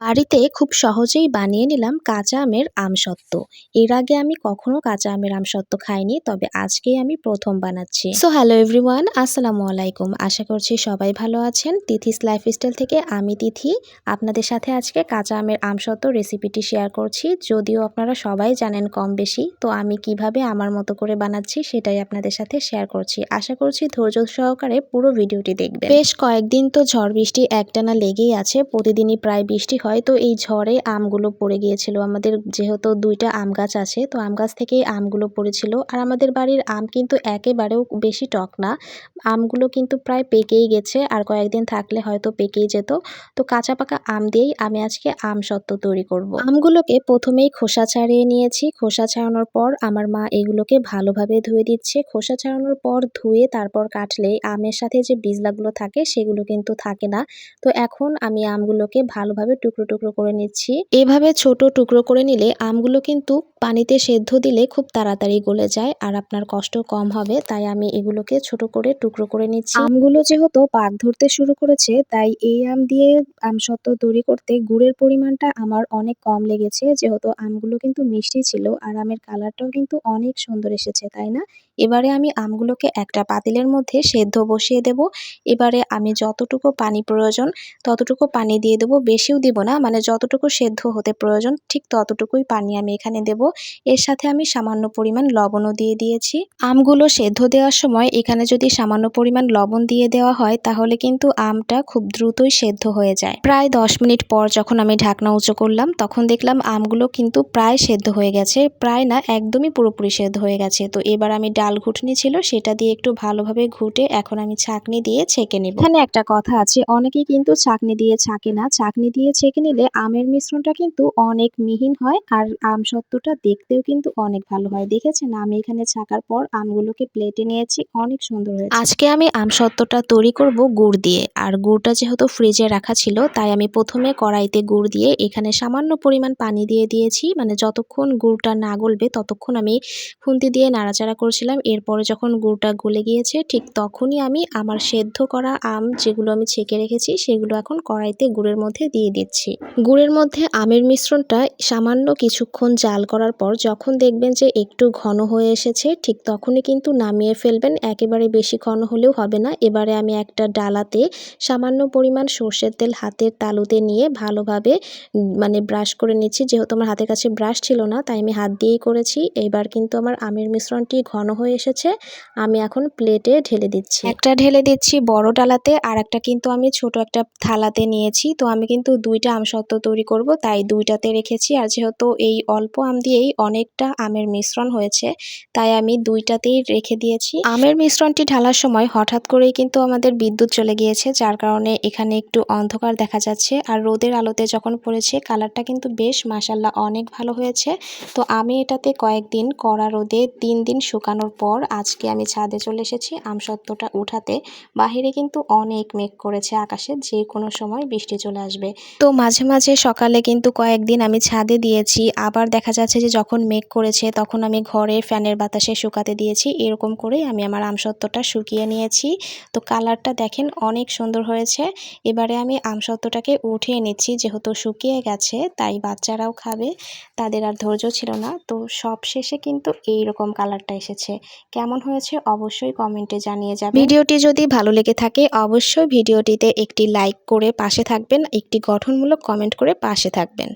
বাড়িতে খুব সহজেই বানিয়ে নিলাম কাঁচা আমের আমসত্ত্ব। এর আগে আমি কখনো কাঁচা আমের আমসত্ত্ব খাইনি, তবে আজকেই আমি প্রথম বানাচ্ছি। সো হ্যালো এভরিওয়ান আসসালামু আলাইকুম। আশা করছি সবাই ভালো আছেন। তিথিস লাইফস্টাইল থেকে আমি তিথি। আপনাদের সাথে আজকে কাঁচা আমের আমসত্ত্ব রেসিপিটি শেয়ার করছি। যদিও আপনারা সবাই জানেন কম বেশি, তো আমি কীভাবে আমার মতো করে বানাচ্ছি সেটাই আপনাদের সাথে শেয়ার করছি। আশা করছি ধৈর্য সহকারে পুরো ভিডিওটি দেখবেন। বেশ কয়েকদিন তো ঝড় বৃষ্টি একটানা লেগেই আছে, প্রতিদিনই প্রায় বৃষ্টি হয়। তো এই ঝড়ে আমগুলো পড়ে গিয়েছিল। আমাদের যেহেতু দুইটা আম গাছ আছে, তো আম গাছ থেকেই আমগুলো পড়েছিল। আর আমাদের বাড়ির আম কিন্তু একেবারেও বেশি টক না। আমগুলো কিন্তু প্রায় পেকেই গেছে আর কয়েকদিন থাকলে হয়তো পেকেই যেত। তো কাঁচা পাকা আম দিয়েই আমি আজকে আম সত্ত্ব তৈরি করব। আমগুলোকে প্রথমেই খোসা ছাড়িয়ে নিয়েছি। খোসা ছাড়ানোর পর আমার মা এগুলোকে ভালোভাবে ধুয়ে দিচ্ছে। খোসা ছাড়ানোর পর ধুয়ে তারপর কাটলে আমের সাথে যে বীজলাগুলো থাকে, সেগুলো কিন্তু থাকে না। তো এখন আমি আমগুলোকে ভালোভাবে টুকরো টুকরো টুকরো করে নিচ্ছি। এভাবে ছোট টুকরো করে নিলে আমগুলো কিন্তু পানিতে সেদ্ধ দিলে খুব তাড়াতাড়ি গলে যায় আর আপনার কষ্ট কম হবে, তাই আমি এগুলোকে ছোট করে টুকরো করে নিচ্ছি। আমগুলো যেহেতু পাক ধরতে শুরু করেছে, তাই এই আম দিয়ে আমসত্ত্ব তৈরি করতে গুড়ের পরিমাণটা আমার অনেক কম লেগেছে, যেহেতু আমগুলো কিন্তু মিষ্টি ছিল আর আমের কালারটাও কিন্তু অনেক সুন্দর এসেছে, তাই না? এবারে আমি আমগুলোকে একটা পাতিলের মধ্যে সেদ্ধ বসিয়ে দেব। এবারে আমি যতটুকু পানি প্রয়োজন ততটুকু পানি দিয়ে দেবো, বেশিও দিব না মানে যতটুকু সেদ্ধ হতে প্রয়োজন ঠিক ততটুকুই পানি আমি এখানে দেব। এর সাথে আমি সামান্য পরিমাণ লবণও দিয়ে দিয়েছি। আমগুলো সেদ্ধ দেওয়ার সময় এখানে যদি সামান্য পরিমাণ লবণ দিয়ে দেওয়া হয়, তাহলে কিন্তু আমটা খুব দ্রুতই সেদ্ধ হয়ে যায়। প্রায় দশ মিনিট পর যখন আমি ঢাকনা উঁচু করলাম, তখন দেখলাম আমগুলো কিন্তু প্রায় সেদ্ধ হয়ে গেছে। প্রায় না, একদমই পুরোপুরি সেদ্ধ হয়ে গেছে। তো এবার আমি ডাল ঘুটনি ছিল, সেটা দিয়ে একটু ভালোভাবে ঘুটে এখন আমি ছাকনি দিয়ে ছেঁকে নেব। এখানে একটা কথা আছে, অনেকেই কিন্তু ছাকনি দিয়ে ছাকে না। ছাকনি দিয়ে ছেঁকে নিলে আমের মিশ্রণটা কিন্তু অনেক মিহিন হয়, আর আম সত্ত্বটা দেখতেও কিন্তু অনেক ভালো হয়। দেখেছেন? আমি এখানে ছাকার পর আমগুলোকে প্লেটে নিয়েছি, অনেক সুন্দর হয়েছে। আজকে আমি আম সত্ত্বটা তৈরি করব গুড় দিয়ে। আর গুড়টা যেহেতু ফ্রিজে রাখা ছিল, তাই আমি প্রথমে কড়াইতে গুড় দিয়ে এখানে সামান্য পরিমাণ পানি দিয়ে দিয়েছি। মানে যতক্ষণ গুড়টা না গলবে, ততক্ষণ আমি খুন্তি দিয়ে নাড়াচাড়া করছিলাম। এরপরে যখন গুড়টা গলে গিয়েছে, ঠিক তখনই আমি আমার সেদ্ধ করা আম যেগুলো আমি ছেঁকে রেখেছি, সেগুলো এখন কড়াইতে গুড়ের মধ্যে দিয়ে দিচ্ছি। গুড়ের মধ্যে আমের মিশ্রণটা সামান্য কিছুক্ষণ জাল করার পর যখন দেখবেন যে একটু ঘন হয়ে এসেছে, ঠিক তখনই কিন্তু নামিয়ে ফেলবেন। একেবারে বেশি ঘন হলেও হবে না। এবারে আমি একটা ডালাতে সামান্য পরিমাণ সর্ষের তেল হাতের তালুতে নিয়ে ভালোভাবে মানে ব্রাশ করে নিচ্ছি। যেহেতু আমার হাতের কাছে ব্রাশ ছিল না, তাই আমি হাত দিয়েই করেছি। এবার কিন্তু আমার আমের মিশ্রণটি ঘন হয়ে এসেছে। আমি এখন প্লেটে ঢেলে দিচ্ছি। একটা ঢেলে দিচ্ছি বড় ডালাতে আর একটা কিন্তু আমি ছোট একটা থালাতে নিয়েছি। তো আমি কিন্তু দুইটা আমসত্ত্ব তৈরি করব, তাই দুইটাতে রেখেছি। আর যেহেতু এই অল্প আম দিয়েই অনেকটা আমের মিশ্রণ হয়েছে, তাই আমি দুইটাতেই রেখে দিয়েছি। আমের মিশ্রণটি ঢালার সময় হঠাৎ করেই কিন্তু আমাদের বিদ্যুৎ চলে গিয়েছে, যার কারণে এখানে একটু অন্ধকার দেখা যাচ্ছে। আর রোদের আলোতে যখন পড়েছে, কালারটা কিন্তু বেশ মাসাল্লাহ অনেক ভালো হয়েছে। তো আমি এটাতে কয়েকদিন কড়া রোদে তিন দিন শুকানোর পর আজকে আমি ছাদে চলে এসেছি আমসত্ত্বটা উঠাতে। বাহিরে কিন্তু অনেক মেঘ করেছে আকাশে, যে কোনো সময় বৃষ্টি চলে আসবে। তো মাঝে মাঝে সকালে কিন্তু কয়েকদিন আমি ছাদে দিয়েছি, আবার দেখা যাচ্ছে যে যখন মেঘ করেছে তখন আমি ঘরে ফ্যানের বাতাসে শুকাতে দিয়েছি। এরকম করেই আমি আমার আমসত্ত্বটা শুকিয়ে নিয়েছি। তো কালারটা দেখেন অনেক সুন্দর হয়েছে। এবারে আমি আমসত্ত্বটাকে উঠিয়ে নিচ্ছি, যেহেতু শুকিয়ে গেছে, তাই বাচ্চারাও খাবে, তাদের আর ধৈর্য ছিল না। তো সব শেষে কিন্তু এই রকম কালারটা এসেছে। কেমন হয়েছে অবশ্যই কমেন্টে জানিয়ে যাবে ভিডিওটি যদি ভালো লেগে থাকে, অবশ্যই ভিডিওটিতে একটি লাইক করে পাশে থাকবেন, একটি গঠনমূলক কমেন্ট করে পাশে থাকবেন।